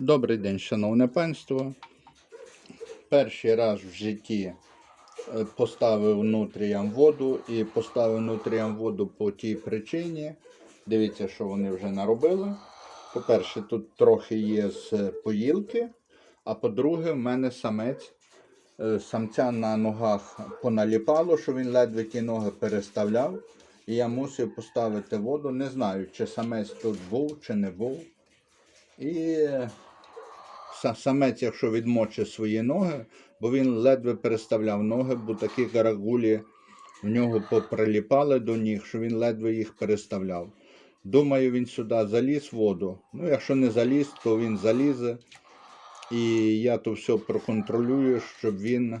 Добрий день, шановне панство. Перший раз в житті е, поставив нутріям воду і поставив нутріям воду по тій причині. Дивіться, що вони вже наробили. По-перше, тут трохи є з поїлки, а по-друге, в мене самець. е, Самця на ногах поналіпало, що він ледве ті ноги переставляв. І я мусив поставити воду. Не знаю, чи самець тут був, чи не був. І самець, якщо відмочить свої ноги, бо він ледве переставляв ноги, бо такі карагулі в нього поприліпали до ніг, що він ледве їх переставляв. Думаю, він сюди заліз в воду. Ну, якщо не заліз, то він залізе. І я то все проконтролюю, щоб він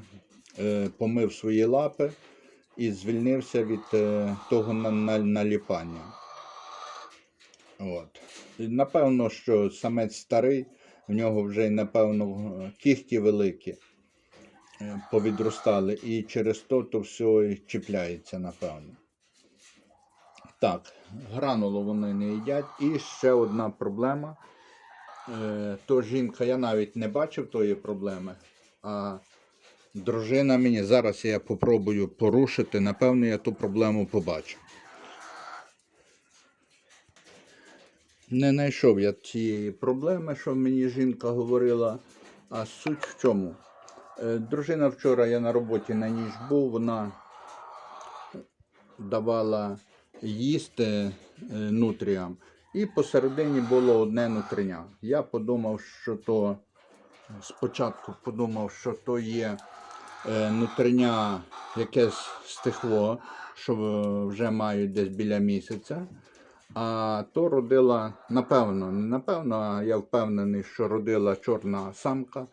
е, помив свої лапи і звільнився від е, того на- на- наліпання. От. Напевно, що самець старий, в нього вже, напевно, кіхті великі е, повідростали, і через то то все і чіпляється, напевно. Так, гранулу вони не їдять. І ще одна проблема. Е, То жінка, я навіть не бачив тої проблеми, а дружина мені, зараз я попробую порушити, напевно, я ту проблему побачу. Не знайшов я цієї проблеми, що мені жінка говорила. А суть в чому? Е, Дружина вчора я на роботі на ніч був, вона давала їсти е, нутріям. І посередині було одне нутриня. Я подумав, що то спочатку подумав, що то є е, нутриня якесь стихло, що вже мають десь біля місяця. А то родила, напевно, не напевно, а я впевнений, що родила чорна самка.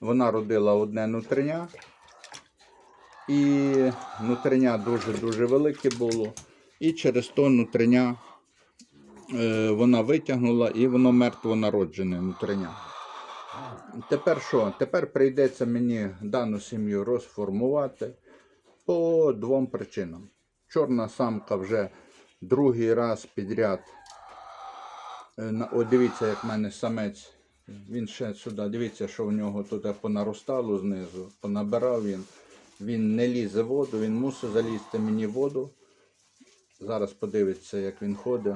Вона родила одне нутриня. І нутриня дуже-дуже велике було. І через то нутриня е, вона витягнула і воно мертво народжене нутриня. Тепер що? Тепер прийдеться мені дану сім'ю розформувати по двом причинам. Чорна самка вже другий раз підряд. Е, О, дивіться, як в мене самець. Він ще сюди. Дивіться, що в нього тут понаростало знизу. Понабирав він. Він не лізе в воду, він мусить залізти мені в воду. Зараз подивиться, як він ходить.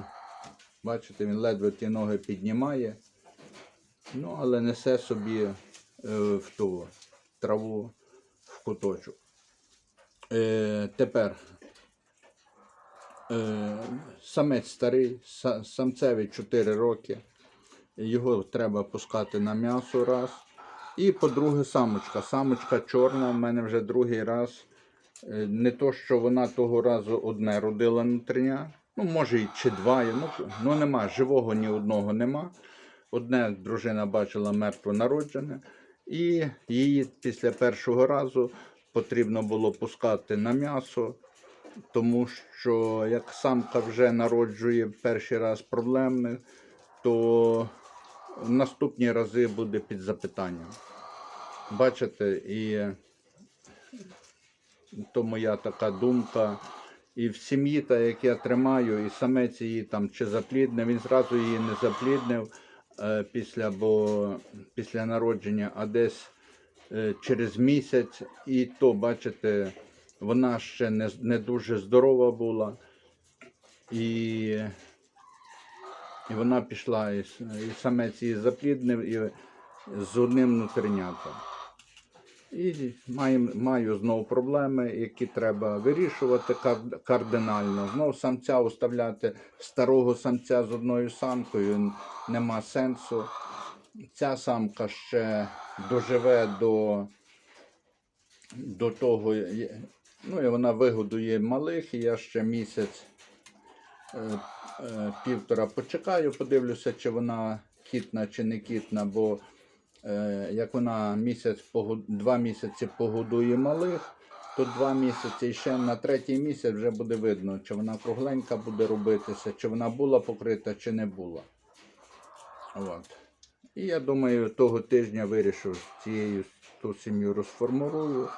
Бачите, він ледве ті ноги піднімає. Ну, але несе собі е, в ту траву в куточок. Е, тепер самець старий, са- самцеві 4 роки. Його треба пускати на м'ясо раз. І по-друге, самочка. Самочка чорна, в мене вже другий раз. Е, Не то, що вона того разу одне родила нутриня. Ну, може, і чи два. ну нема, живого ні одного нема. Одне дружина бачила мертво народжене. І її після першого разу потрібно було пускати на м'ясо тому що як самка вже народжує перший раз проблемних, то наступні рази буде під запитанням. Бачите, і то моя така думка. І в сім'ї, та як я тримаю, і самець її там чи запліднив, він зразу її не запліднив е, після, бо, після народження, а десь е, через місяць. І то, бачите, вона ще не, не дуже здорова була. І, і вона пішла, і, і самець її запліднив і з одним внутрінятом. І маю, маю знову проблеми, які треба вирішувати кардинально. Знов самця оставляти старого самця з одною самкою нема сенсу. Ця самка ще доживе до, до того, ну і вона вигодує малих, і я ще місяць е, е, почекаю, подивлюся, чи вона кітна чи не кітна, бо е, як вона місяць два місяці погодує малих, то два місяці і ще на третій місяць вже буде видно, чи вона кругленька буде робитися, чи вона була покрита, чи не була. От. І я думаю, того тижня вирішив цією ту сім'ю розформурую.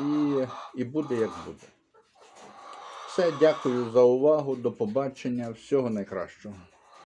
І, і буде як буде. Все, дякую за увагу. До побачення. Всього найкращого.